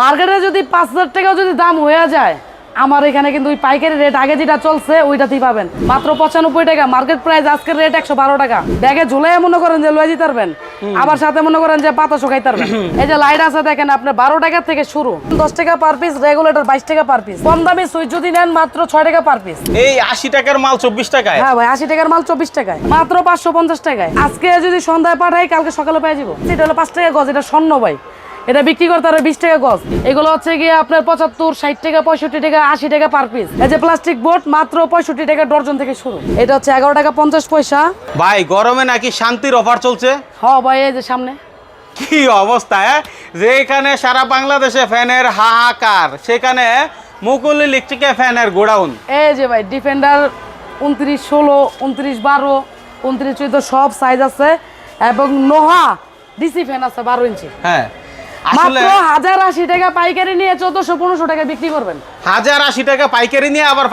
মার্কেটে যদি পাঁচ হাজার টাকাও যদি দাম হয়ে যায় আমার এখানে কিন্তু ওই পাইকারি রেট আগে যেটা চলছে ওইটাতেই পাবেন। মাত্র পঁচানব্বই টাকা। মার্কেট প্রাইস আজকের রেট একশো বারো টাকা। ব্যাগে ঝুলাই মনে করেন যে লয়ে যেতে পারবেন আবার সাথে মনে করেন যে পাতা শুকাইতে পারবেন। এই যে লাইট আছে দেখেন আপনার বারো টাকা থেকে শুরু। দশ টাকা পার পিস রেগুলেটর বাইশ টাকা পার পিস কম দামি সুইচ যদি নেন মাত্র ছয় টাকা পার পিস এই আশি টাকার মাল চব্বিশ টাকায়? হ্যাঁ ভাই আশি টাকার মাল চব্বিশ টাকায়। মাত্র পাঁচশো পঞ্চাশ টাকায়। আজকে যদি সন্ধ্যায় পাঠাই কালকে সকালে পেয়ে যাব। এটা হলো পাঁচ টাকা গজ এটা স্বর্ণ ভাই। এটা বিক্রি করতে হবে বিশ টাকা গজ। এগুলো হচ্ছে গিয়ে আপনার পঁচাত্তর ষাট টাকা পঁয়ষট্টি টাকা আশি টাকা পার পিস এই যে প্লাস্টিক বোর্ড মাত্র পঁয়ষট্টি টাকা ডর্জন থেকে শুরু। এটা হচ্ছে এগারো টাকা পঞ্চাশ পয়সা। ভাই গরমে নাকি শান্তির অফার চলছে? হ ভাই এই যে সামনে। কি অবস্থা হ্যাঁ? যে এখানে সারা বাংলাদেশে ফ্যানের হাহাকার সেখানে মুকুল ইলেকট্রিকে ফ্যানের গোডাউন। এই যে ভাই ডিফেন্ডার উনত্রিশ ষোলো উনত্রিশ বারো উনত্রিশ চোদ্দ সব সাইজ আছে। এবং নোহা ডিসি ফ্যান আছে বারো ইঞ্চি। হ্যাঁ। মাত্র হাজার আশি টাকা পাইকারি নিয়ে চোদ্দশো পনেরোশো টাকা বিক্রি করবেন। হাজার আশি টাকা পাইকারি নিয়ে আবার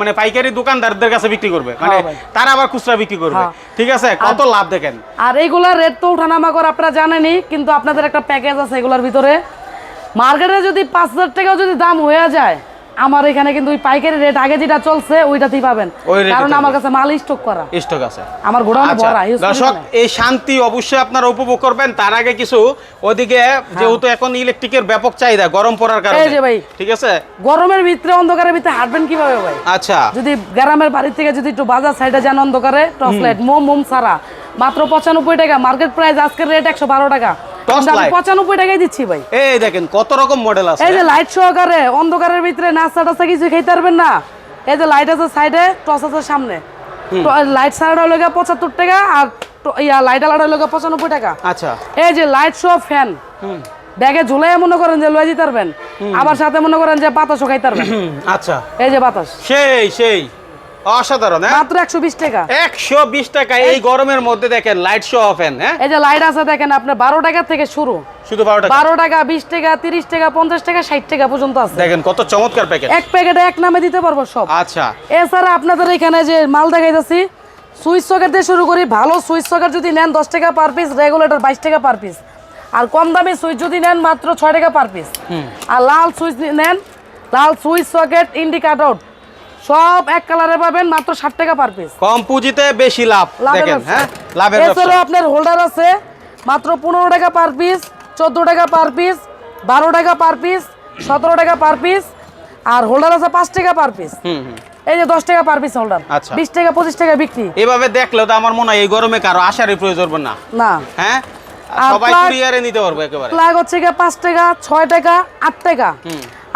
মানে পাইকারি দোকানদারদের কাছে বিক্রি করবে। মানে হ্যাঁ তারা আবার খুচরা বিক্রি করবে। হ্যাঁ। ঠিক আছে? কত লাভ দেখেন? আর এইগুলা রেট তো উঠানামা করে আপনারা জানেনই কিন্তু আপনাদের একটা প্যাকেজ আছে এগুলোর ভিতরে। মার্কেটে যদি পাঁচ হাজার টাকা যদি দাম হয়ে যায় আমার এখানে কিন্তু ওই পাইকারি রেট আগে যেটা চলছে ওইটাতেই পাবেন। কারণ আমার কাছে মাল স্টক করা। স্টক আছে। আমার গোডাউনে আচ্ছা, ভরা দর্শক এই শান্তি অবশ্যই আপনারা উপভোগ করবেন। তার আগে কিছু ওদিকে যেহেতু এখন ইলেকট্রিকের ব্যাপক চাহিদা গরম পড়ার কারণে। এই যে ভাই। ঠিক আছে? গরমের ভিতরে অন্ধকারের ভিতরে হাঁটবেন কীভাবে ভাই? আচ্ছা। যদি গ্রামের বাড়ি থেকে যদি একটু বাজার সাইডে যান অন্ধকারে টর্চ লাইট মোম মোম ছাড়া। মাত্র পঁচানব্বই টাকা মার্কেট প্রাইস আজকের রেট একশো বারো টাকা। Torch কিন্তু আমি light? দিচ্ছি ভাই। এই দেখেন কত রকম মডেল আছে এই যে লাইট সহকারে অন্ধকারের ভিতরে নাস্তা টাস্তা কিছু খেতে পারবেন না। এই যে লাইট আছে সাইডে টস আছে সামনে। লাইট ছাড়া হলো গিয়ে পঁচাত্তর টাকা আর ইয়া লাইট আলাদা হলো টাকা। আচ্ছা। এই যে লাইট শো ফ্যান ব্যাগে ঝুলাই মনে করেন যে লয়ে যেতে পারবেন। আবার সাথে মনে করেন যে বাতাস খাইতে পারবেন। আচ্ছা। এই যে বাতাস। সেই সেই। অসাধারণ হ্যাঁ? মাত্র একশো বিশ টাকা। একশো বিশ টাকা এই গরমের মধ্যে দেখেন লাইট শো অফেন হ্যাঁ? এই যে লাইট আছে দেখেন আপনার বারো টাকা থেকে শুরু। শুধু টাকা? টাকা বিশ টাকা তিরিশ টাকা টাকা পর্যন্ত আছে। দেখেন কত চমৎকার প্যাকেট এক প্যাকেটে এক নামে দিতে পারব সব। আচ্ছা। এছাড়া আপনাদের এখানে যে মাল দেখাইতেছি সুইচ সকেট দিয়ে শুরু করি ভালো সুইচ সকেট যদি নেন দশ টাকা পার পিস রেগুলেটর বাইশ টাকা পার পিস আর কম দামি সুইচ যদি নেন মাত্র ছয় টাকা পার পিস আর লাল সুইচ নেন লাল সুইচ সকেট ইন্ডিকাট আউট সব এক কালারে পাবেন মাত্র ষাট টাকা পার পিস কম পুঁজিতে বেশি লাভ দেখেন হ্যাঁ? লাভের এছাড়াও আপনার হোল্ডার আছে মাত্র পনেরো টাকা পার পিস চোদ্দ টাকা পার পিস বারো টাকা পার পিস সতেরো টাকা পার পিস আর হোল্ডার আছে পাঁচ টাকা পার পিস এই যে দশ টাকা পার পিস হোল্ডার। বিশ টাকা পঁচিশ টাকা বিক্রি। এভাবে দেখলে তো আমার মনে হয় এই গরমে কারও আসারই প্রয়োজন না। না। হ্যাঁ? সবাই কুরিয়ারে নিতে পারব একেবারে। প্লাগ হচ্ছে গিয়ে পাঁচ টাকা ছয় টাকা আট টাকা।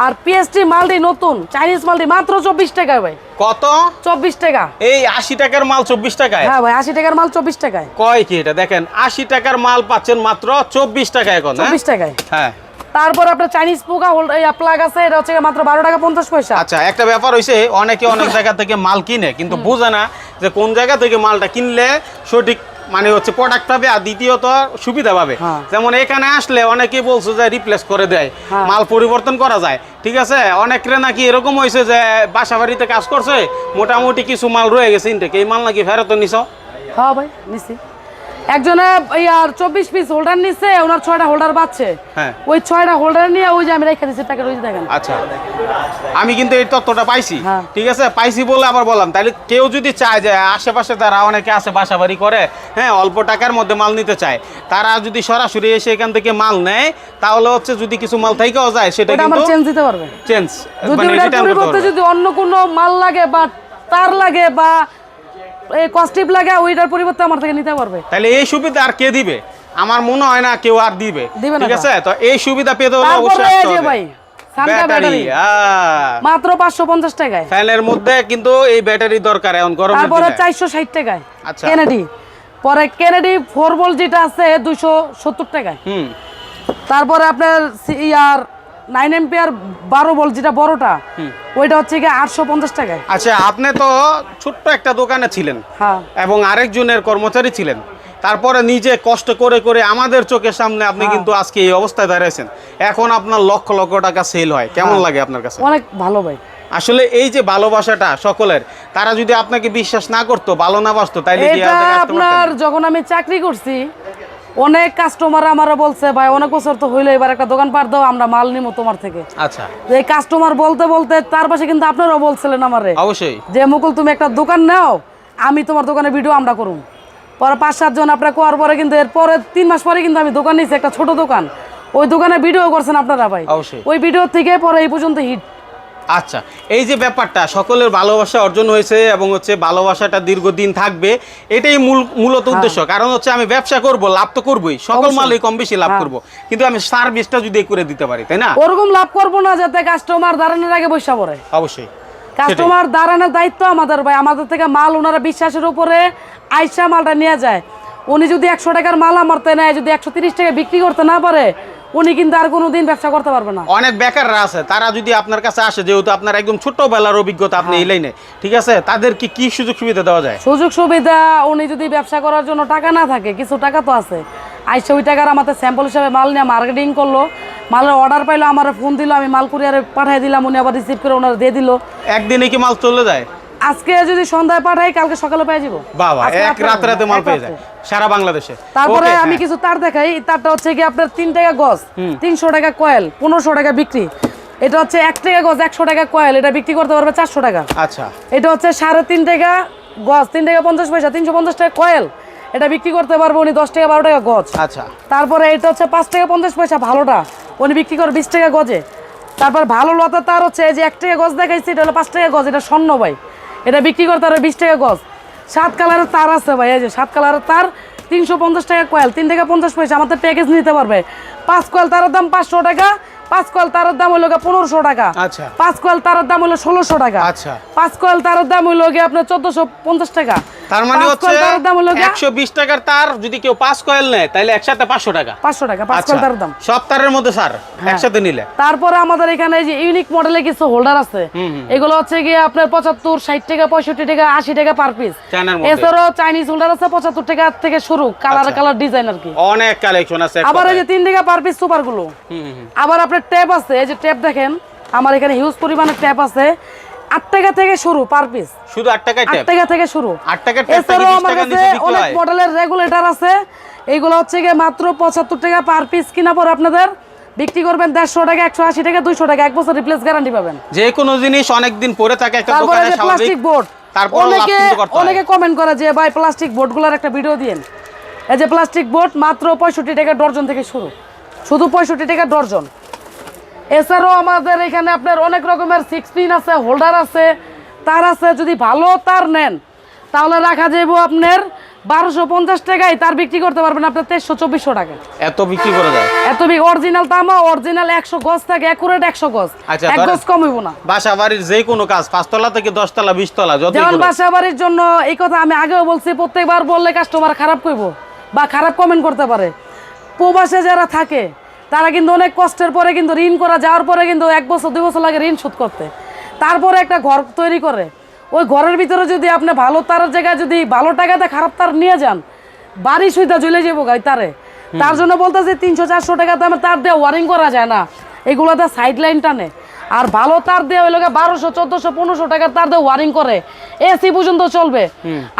আর পিএসটি মালটি নতুন চাইনিজ মালটি মাত্র চব্বিশ টাকায় ভাই। কত? চব্বিশ টাকা। এই আশি টাকার মাল চব্বিশ টাকায়? হ্যাঁ ভাই আশি টাকার মাল চব্বিশ টাকায়। কয় কি এটা? দেখেন আশি টাকার মাল পাচ্ছেন মাত্র চব্বিশ টাকা এখন হ্যাঁ? চব্বিশ টাকায়। হ্যাঁ। তারপর আপনার চাইনিজ পোকা প্লাগ আছে এটা হচ্ছে মাত্র বারো টাকা পঞ্চাশ পয়সা। আচ্ছা একটা ব্যাপার হইছে অনেকে অনেক জায়গা থেকে মাল কিনে কিন্তু বুঝে না যে কোন জায়গা থেকে মালটা কিনলে সঠিক মানে হচ্ছে প্রোডাক্ট পাবে আর দ্বিতীয়ত সুবিধা পাবে। হ্যাঁ। যেমন এখানে আসলে অনেকে বলছে যে রিপ্লেস করে দেয় হ্যাঁ। মাল পরিবর্তন করা যায়। ঠিক আছে? অনেকরে নাকি এরকম হয়েছে যে বাসা বাড়িতে কাজ করছে মোটামুটি কিছু মাল রয়ে গেছে ইনটেক এই মাল নাকি ফেরত নিছ? হ্যাঁ ভাই নিছি। একজনে ইয়ার চব্বিশ পিস হোল্ডার নিচ্ছে ওনার ছয়টা হোল্ডার পাচ্ছে হ্যাঁ। ওই ছয়টা হোল্ডার নিয়ে ওই যে আমি রেখে দিচ্ছি টাকা রয়েছে দেখেন। আচ্ছা। আমি কিন্তু এই তথ্যটা পাইছি। হ্যাঁ। ঠিক আছে? পাইছি বলে আবার বললাম। তাহলে কেউ যদি চায় যে আশেপাশে তারা অনেকে আছে বাসা বাড়ি করে হ্যাঁ অল্প টাকার মধ্যে মাল নিতে চায় তারা যদি সরাসরি এসে এখান থেকে মাল নেয় তাহলে হচ্ছে যদি কিছু মাল থেকেও যায় সেটা কিন্তু চেঞ্জ দিতে পারবে। চেঞ্জ যদি মানে। যদি অন্য কোনো মাল লাগে বা তার লাগে বা এই কস্টিপ লাগে ওইটার পরিবর্তে আমার থেকে নিতে পারবে। তাহলে এই সুবিধা আর কে দিবে? আমার মনে হয় না কেউ আর দিবে। ঠিক আছে? তো এই সুবিধা পেতে হলে অবশ্যই। ভাই মাত্র টাকায়। ফ্যানের মধ্যে কিন্তু এই ব্যাটারি দরকার এখন গরমের তারপরে দিনে। চারশো ষাট টাকায় আচ্ছা। কেনেডি পরে কেনেডি যেটা আছে দুইশো সত্তর টাকায়। হুম। তারপরে আপনার ইয়ার নাইন এম্পিয়ার বারো বল যেটা বড়টা ওইটা হচ্ছে গিয়ে আটশো পঞ্চাশ টাকায়। আচ্ছা আপনি তো ছোট্ট একটা দোকানে ছিলেন হ্যাঁ। এবং আরেকজনের কর্মচারী ছিলেন। তারপরে নিজে কষ্ট করে করে আমাদের চোখের সামনে আপনি হ্যাঁ। কিন্তু আজকে এই অবস্থায় দাঁড়িয়েছেন এখন আপনার লক্ষ লক্ষ টাকা সেল হয়। কেমন হ্যাঁ। লাগে আপনার কাছে? অনেক ভালো ভাই। আসলে এই যে ভালোবাসাটা সকলের তারা যদি আপনাকে বিশ্বাস না করতো ভালো না বাসতো তাইলে আপনার যখন আমি চাকরি করছি অনেক কাস্টমার আমারা বলছে ভাই অনেক বছর তো হইল এবার একটা দোকান পার দাও আমরা মাল নিবো তোমার থেকে। আচ্ছা। এই কাস্টমার বলতে বলতে তার পাশে কিন্তু আপনারাও বলছিলেন আমারে অবশ্যই। যে মুকুল তুমি একটা দোকান নাও আমি তোমার দোকানে ভিডিও আমরা করুম। পরে পাঁচ সাতজন আপনার কোয়ার পরে কিন্তু এরপরে তিন মাস পরে কিন্তু আমি দোকান নিয়েছি একটা ছোট দোকান। ওই দোকানে ভিডিও করছেন আপনারা ভাই। ওই ভিডিও থেকে পরে এই পর্যন্ত হিট আচ্ছা এই যে ব্যাপারটা সকলের ভালোবাসা অর্জন হয়েছে এবং হচ্ছে ভালোবাসাটা দীর্ঘদিন থাকবে এটাই মূল মূলত উদ্দেশ্য। কারণ হচ্ছে আমি ব্যবসা করব লাভ তো করবই। সকল হ্যাঁ। মালই কম বেশি লাভ হ্যাঁ। করব। কিন্তু আমি সার্ভিসটা যদি করে দিতে পারি তাই না? ওরকম লাভ করব না যাতে কাস্টমার দাঁড়ানোর আগে বসা পড়ে। অবশ্যই। কাস্টমার দাঁড়ানোর দায়িত্ব আমাদের ভাই। আমাদের থেকে মাল ওনারা বিশ্বাসের উপরে আইসা মালটা নিয়ে যায়। উনি যদি একশো টাকার মাল আমার তে নেয় যদি একশো তিরিশ টাকা বিক্রি করতে না পারে উনি কিন্তু আর কোনো দিন ব্যবসা করতে পারবে না। অনেক বেকাররা আছে তারা যদি আপনার কাছে আসে যেহেতু আপনার একদম ছোটবেলার অভিজ্ঞতা আপনি হ্যাঁ। এই লাইনে ঠিক আছে? তাদেরকে কি সুযোগ সুবিধা দেওয়া যায়? সুযোগ সুবিধা উনি যদি ব্যবসা করার জন্য টাকা না থাকে কিছু টাকা তো আছে। আইসা ওই টাকার আমাদের স্যাম্পল হিসাবে মাল নিয়ে মার্কেটিং করল মালের অর্ডার পাইলো আমার ফোন দিল আমি মাল কুরিয়ারে পাঠিয়ে দিলাম উনি আবার রিসিভ করে ওনারা দিয়ে দিল। একদিনে কি মাল চলে যায়? আজকে যদি সন্ধ্যায় পাঠাই কালকে সকালে পেয়ে যাব। বাবা এক রাত রাতে মাল পেয়ে যায় সারা বাংলাদেশে। তারপরে আমি হ্যাঁ। কিছু তার দেখাই তারটা হচ্ছে কি আপনার তিন টাকা গজ তিনশো টাকা কয়েল পনেরোশো টাকা বিক্রি। এটা হচ্ছে এক টাকা গজ একশো টাকা কয়েল এটা বিক্রি করতে পারবে চারশো টাকা। আচ্ছা। এটা হচ্ছে সাড়ে তিন টাকা গজ তিন টাকা পঞ্চাশ পয়সা তিনশো পঞ্চাশ টাকা কয়েল। এটা বিক্রি করতে পারব উনি দশ টাকা বারো টাকা গজ। আচ্ছা। তারপরে এটা হচ্ছে পাঁচ টাকা পঞ্চাশ পয়সা ভালোটা। উনি বিক্রি করে বিশ টাকা গজে। তারপর ভালো লতা তার হচ্ছে এই যে এক টাকা গজ দেখাইছি এটা হলো পাঁচ টাকা গজ এটা স্বর্ণ ভাই। এটা বিক্রি করতে পারবে বিশ টাকা গজ। সাত কালারের তার আছে ভাই এই যে সাত কালারের তার তিনশো পঞ্চাশ টাকা কয়েল তিন টাকা পঞ্চাশ পয়সা আমাদের প্যাকেজ নিতে পারবে। পাঁচ কয়েল তারের দাম পাঁচশো টাকা পাঁচ কয়েল তারের দাম হলো পনেরোশো টাকা। আচ্ছা। পাঁচ কয়েল তারের দাম হলো ষোলোশো টাকা। আচ্ছা। পাঁচ কয়েল তারের দাম হলো গিয়ে আপনার চোদ্দশো পঞ্চাশ টাকা। তার মানে হচ্ছে কয়েল তারের দাম হলো গিয়ে একশো বিশ টাকার তার যদি কেউ পাঁচ কয়েল নেয় তাহলে একসাথে পাঁচশো টাকা। পাঁচশো টাকা পাঁচ আচ্ছা কয়েল তারের দাম। সব তারের মধ্যে স্যার একসাথে নিলে। তারপরে আমাদের এখানে যে ইউনিক মডেলের কিছু হোল্ডার আছে। এগুলো হচ্ছে গিয়ে আপনার পঁচাত্তর ষাট টাকা পঁয়ষট্টি টাকা আশি টাকা পার পিস। এছাড়াও চাইনিজ হোল্ডার আছে পঁচাত্তর টাকা থেকে শুরু কালার। কালার ডিজাইন আর কি। অনেক কালেকশন আছে আবার এই যে তিন টাকা পার পিস সুপারগুলো। আবার আপনার ট্যাপ আছে এই যে ট্যাপ দেখেন আমার এখানে হিউজ পরিমাণে ট্যাপ আছে। আট টাকা থেকে শুরু পার পিস শুধু আট আট টাকা থেকে শুরু। আট এছাড়াও আমার টাকা কাছে অনেক মডেলের রেগুলেটর আছে এইগুলো হচ্ছে গিয়ে মাত্র পঁচাত্তর টাকা পার পিস কিনা পর আপনাদের বিক্রি করবেন দেড়শো টাকা একশো আশি টাকা দুইশো টাকা এক বছর রিপ্লেস গ্যারান্টি পাবেন। যে কোনো জিনিস অনেক দিন পরে থাকে একটা দোকানে প্লাস্টিক বোর্ড তারপর অনেকে। অনেকে কমেন্ট করে যে ভাই প্লাস্টিক বোর্ডগুলোর একটা ভিডিও দিন এই যে প্লাস্টিক বোর্ড মাত্র পঁয়ষট্টি টাকা ডর্জন থেকে শুরু। শুধু পঁয়ষট্টি টাকা ডর্জন। এছাড়াও আমাদের এখানে আপনার অনেক রকমের সিক্স পিন আছে হোল্ডার আছে তার আছে যদি ভালো তার নেন তাহলে রাখা যাব আপনার বারোশো পঞ্চাশ টাকায় তার বিক্রি করতে পারবেন আপনার তেইশশো চব্বিশশো টাকা এত বিক্রি করে যায়? এত অরিজিনাল তামা অরিজিনাল একশো গজ থাকে একুরেট একশো গজ। আচ্ছা, এক গজ কম হইব না। বাসা বাড়ির যে কোনো কাজ পাঁচতলা থেকে দশতলা বিশতলা যেমন বাসা বাড়ির জন্য এই কথা আমি আগেও বলছি প্রত্যেকবার বললে কাস্টমার খারাপ করব বা খারাপ কমেন্ট করতে পারে। প্রবাসে যারা থাকে তারা কিন্তু অনেক কষ্টের পরে কিন্তু ঋণ করা যাওয়ার পরে কিন্তু এক বছর দুই বছর লাগে ঋণ শোধ করতে। তারপরে একটা ঘর তৈরি করে। ওই ঘরের ভিতরে যদি আপনি ভালো তারের জায়গায় যদি ভালো টাকাতে খারাপ তার নিয়ে যান বাড়ি সুবিধা জ্বলে যাব গাই তারে। তার জন্য বলতেছে তিনশো চারশো টাকা দামে তার দিয়ে ওয়ারিং করা যায় না। এগুলোতে সাইড লাইন টানে। আর ভালো তার দিয়ে ওই লোকে বারোশো চোদ্দশো পনেরোশো টাকার তার দিয়ে ওয়ারিং করে। এসি পর্যন্ত চলবে।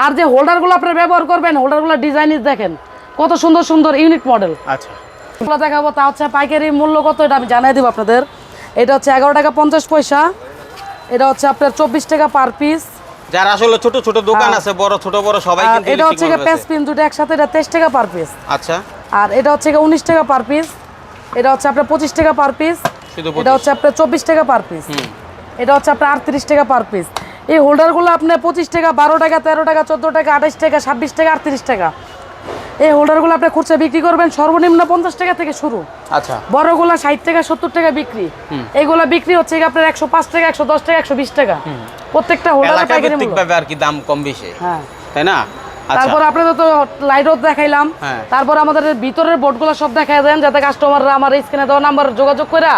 আর যে হোল্ডারগুলো আপনি ব্যবহার করবেন হোল্ডারগুলো ডিজাইন দেখেন। কত সুন্দর সুন্দর ইউনিট মডেল আচ্ছা। দেখাবো তা হচ্ছে পাইকারি মূল্য কত এটা আমি জানাই দেবো আপনাদের। এটা হচ্ছে এগারো টাকা পঞ্চাশ পয়সা। এটা হচ্ছে আপনার চব্বিশ টাকা পার পিস। যার আসলে ছোট ছোট দোকান আছে বড় ছোট বড় সবাই আর কিন্তু এটা হচ্ছে electric পেস পিন দুটো একসাথে এটা তেইশ টাকা পার পিস। আচ্ছা। আর এটা হচ্ছে উনিশ টাকা পার পিস। এটা হচ্ছে আপনার পঁচিশ টাকা পার পিস। এটা হচ্ছে আপনার চব্বিশ টাকা পার পিস। এটা হচ্ছে আপনার আটত্রিশ টাকা পার পিস। এই হোল্ডারগুলো আপনি পঁচিশ টাকা বারো টাকা তেরো টাকা চোদ্দ টাকা আঠাশ টাকা ছাব্বিশ টাকা আটত্রিশ টাকা। এই হোল্ডারগুলো আপনি খুচরা বিক্রি করবেন সর্বনিম্ন পঞ্চাশ টাকা থেকে শুরু। আচ্ছা। বড়গুলো ষাট টাকা সত্তর টাকা বিক্রি। এগুলো বিক্রি হচ্ছে আপনার একশো পাঁচ টাকা একশো দশ টাকা একশো বিশ টাকা। প্রত্যেকটা হোল্ডার পাইকারি আর কি দাম কম বেশি। হ্যাঁ। তাই না? আচ্ছা। তারপর আপনাদের তো লাইট রোড দেখাইলাম। হ্যাঁ। তারপর আমাদের ভিতরের বোর্ডগুলো সব দেখাই দেন যাতে কাস্টমাররা আমার স্ক্রিনে দেওয়া নাম্বার যোগাযোগ করে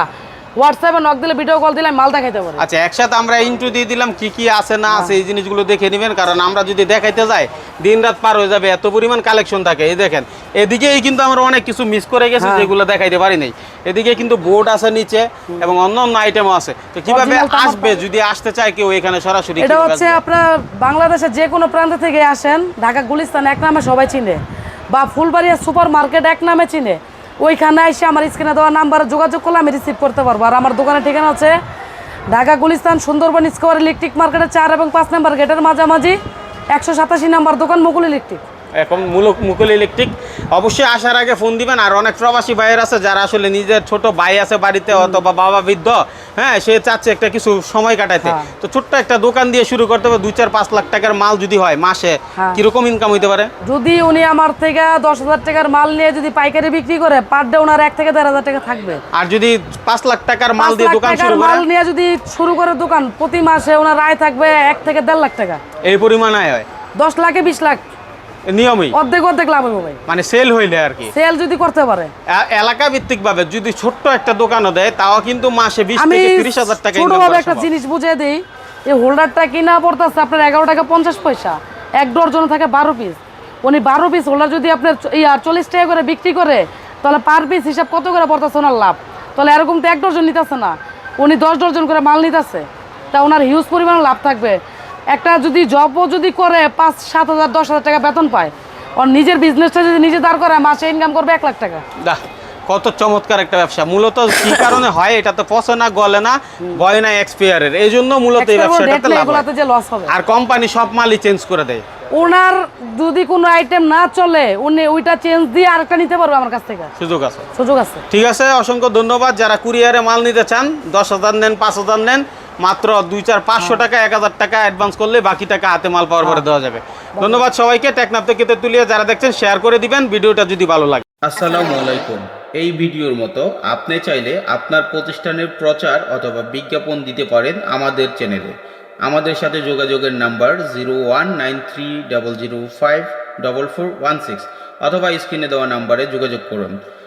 হোয়াটসঅ্যাপে নক দিলে ভিডিও কল দিলে মাল দেখাইতে পারে। আচ্ছা একসাথে আমরা ইন্টু দিয়ে দিলাম কি কি আছে না আছে এই জিনিসগুলো দেখে নেবেন কারণ আমরা যদি দেখাইতে যাই দিন রাত পার হয়ে যাবে এত পরিমাণ কালেকশন থাকে এই দেখেন। এদিকেই কিন্তু আমরা অনেক কিছু মিস করে গেছি হ্যাঁ। যেগুলো দেখাইতে পারি নাই। এদিকে কিন্তু বোর্ড আছে নিচে এবং অন্য অন্য আইটেমও আছে। তো কীভাবে আসবে যদি আসতে চায় কেউ এখানে সরাসরি এটা হচ্ছে আপনার বাংলাদেশের যে কোনো প্রান্ত থেকে আসেন ঢাকা গুলিস্তান এক নামে সবাই চিনে। বা ফুলবাড়িয়া সুপার মার্কেট এক নামে চিনে। ওইখানে এসে আমার স্ক্রিনে দেওয়া নাম্বারে যোগাযোগ করলে আমি রিসিভ করতে পারব। আর আমার দোকানের ঠিকানা আছে ঢাকা, গুলিস্তান, সুন্দরবন, স্কোয়ার ইলেকট্রিক মার্কেটের চার এবং পাঁচ নাম্বার গেটের মাঝামাঝি একশো সাতাশি নাম্বার দোকান মুকুল ইলেকট্রিক। এখন মূলক মুকুল ইলেকট্রিক। অবশ্যই আসার আগে ফোন দিবেন। আর অনেক প্রবাসী ভাইয়ের আছে যারা আসলে নিজের ছোট ভাই আছে বাড়িতে অথবা বাবা বৃদ্ধ হ্যাঁ সে চাচ্ছে একটা কিছু সময় কাটাইতে। হ্যাঁ। তো ছোট্ট একটা দোকান দিয়ে শুরু করতে হবে। দুই চার পাঁচ লাখ টাকার মাল যদি হয় মাসে হ্যাঁ। কীরকম ইনকাম হইতে পারে? যদি উনি আমার থেকে দশ হাজার টাকার মাল নিয়ে যদি পাইকারি বিক্রি করে পার ডে ওনার এক থেকে দেড় হাজার টাকা থাকবে। আর যদি পাঁচ লাখ টাকার মাল দিয়ে দোকান শুরু মাল নিয়ে যদি শুরু করে দোকান প্রতি মাসে ওনার আয় থাকবে এক থেকে দেড় লাখ টাকা। এই পরিমাণ আয় হয়? দশ লাখে বিশ লাখ। নিয়মই। অর্ধেক অর্ধেক লাভ হবে ভাই। মানে সেল হইলে আর কি। সেল যদি করতে পারে। এলাকা ভিত্তিক ভাবে যদি ছোট্ট একটা দোকানও দেয় তাও কিন্তু মাসে বিশ আমি থেকে তিরিশ হাজার টাকা ইনকাম একটা জিনিস বুঝিয়ে দিই এই হোল্ডারটা কিনা পড়তেছে আপনার এগারো টাকা পঞ্চাশ পয়সা। এক ডর্জন থাকে বারো পিস উনি বারো পিস হোল্ডার যদি আপনার চ- ইয়া চল্লিশ টাকা করে বিক্রি করে তাহলে পার পিস হিসাব কত করে পড়তেছে ওনার লাভ? তাহলে এরকম তো এক ডর্জন নিতেছে না। উনি দশ ডর্জন করে মাল নিতেছে। তা ওনার হিউজ পরিমাণ লাভ থাকবে। একটা যদি জবও যদি করে পাঁচ সাত হাজার দশ হাজার টাকা বেতন পায় ওর নিজের বিজনেসটা যদি নিজে দাঁড় করে মাসে ইনকাম করবে এক লাখ টাকা। বাহ, কত চমৎকার একটা ব্যবসা। মূলত কি কারণে হয় এটা তো পচে না গলে না বয় না এক্সপায়ারের এই জন্য মূলত এই ব্যবসাটাতে লাভ হয়। যে লস হবে। আর কোম্পানি সব মালই চেঞ্জ করে দেয়। ওনার যদি কোনো আইটেম না চলে উনি ওইটা চেঞ্জ দিয়ে আরেকটা নিতে পারবে আমার কাছ থেকে। সুযোগ আছে। সুযোগ আছে। ঠিক আছে অসংখ্য ধন্যবাদ। যারা কুরিয়ারে মাল নিতে চান দশ হাজার নেন পাঁচ হাজার নেন মাত্র দুই চার পাঁচশো টাকা এক হাজার টাকা অ্যাডভান্স করলে বাকি টাকা হাতে মাল পাওয়ার পরে দেওয়া যাবে। ধন্যবাদ সবাইকে টেকনাপ থেকে তুলিয়ে যারা দেখছেন শেয়ার করে দিবেন ভিডিওটা যদি ভালো লাগে। আসসালামু আলাইকুম। এই ভিডিওর মতো আপনি চাইলে আপনার প্রতিষ্ঠানের প্রচার অথবা বিজ্ঞাপন দিতে পারেন আমাদের চ্যানেলে আমাদের সাথে যোগাযোগের number zero one nine three double zero five double four one six অথবা স্ক্রিনে দেওয়া নাম্বারে যোগাযোগ করুন।